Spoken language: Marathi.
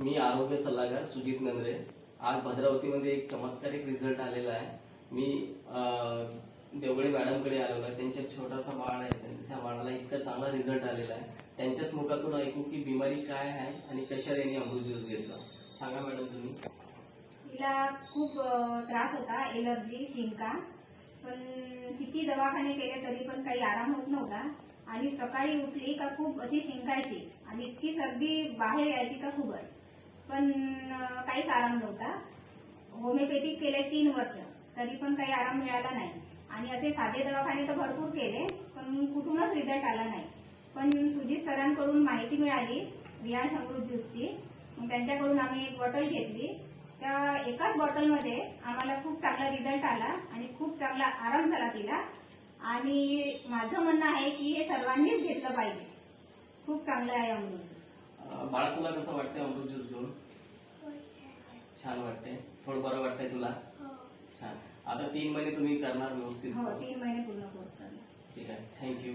मी आरोग्य सल्लागार सुजित नंद्रे. आज भद्रावतीमध्ये एक चमत्कारिक रिझल्ट आलेला आहे. मी अं, मॅडमकडे आलेलो आहे. त्यांच्या एक छोटासा बाळ आहे. त्या- बाळाला इतका चांगला रिझल्ट आलेला आहे. त्यांच्याच मुखातून ऐकू की बिमारी काय आहे आणि कशा यांनी अमृत ज्यूस घेतला. सांगा मॅडम तुम्ही. तिला खूप त्रास होता एलर्जी शिंका पण किती दवाखाने केले तरी पण काही आराम होत नव्हता. आणि सकाळी उठली का खूप अशी शिंकायची आणि इतकी सर्दी बाहेर यायची का खूपच. काहीच आराम नव्हता. होमिओपॅथिक केले तीन वर्ष. तरी पण काही आराम मिळाला नाही. आणि असे साधे दवाखाने तर भरपूर केले पण कुठूनच रिझल्ट आला नाही. पण सुजित सरांकडून माहिती मिळाली रियान अमृत ज्यूसची मग त्यांच्याकडून आम्ही एक बॉटल घेतली. त्या एकाच बॉटलमध्ये आम्हाला खूप चांगला रिझल्ट आला आणि खूप चांगला आराम झाला तिला. आणि माझं म्हणणं आहे की हे सर्वांनीच घेतलं पाहिजे. खूप चांगलं आहे अमृत. बाळा तुला कसं वाटतं छान वाटतंय. थोडं बरं वाटतंय तुला? छान. आता तीन महिने तुम्ही करणार व्यवस्थित. हो तीन महिने पूर्ण ठीक आहे. थँक्यू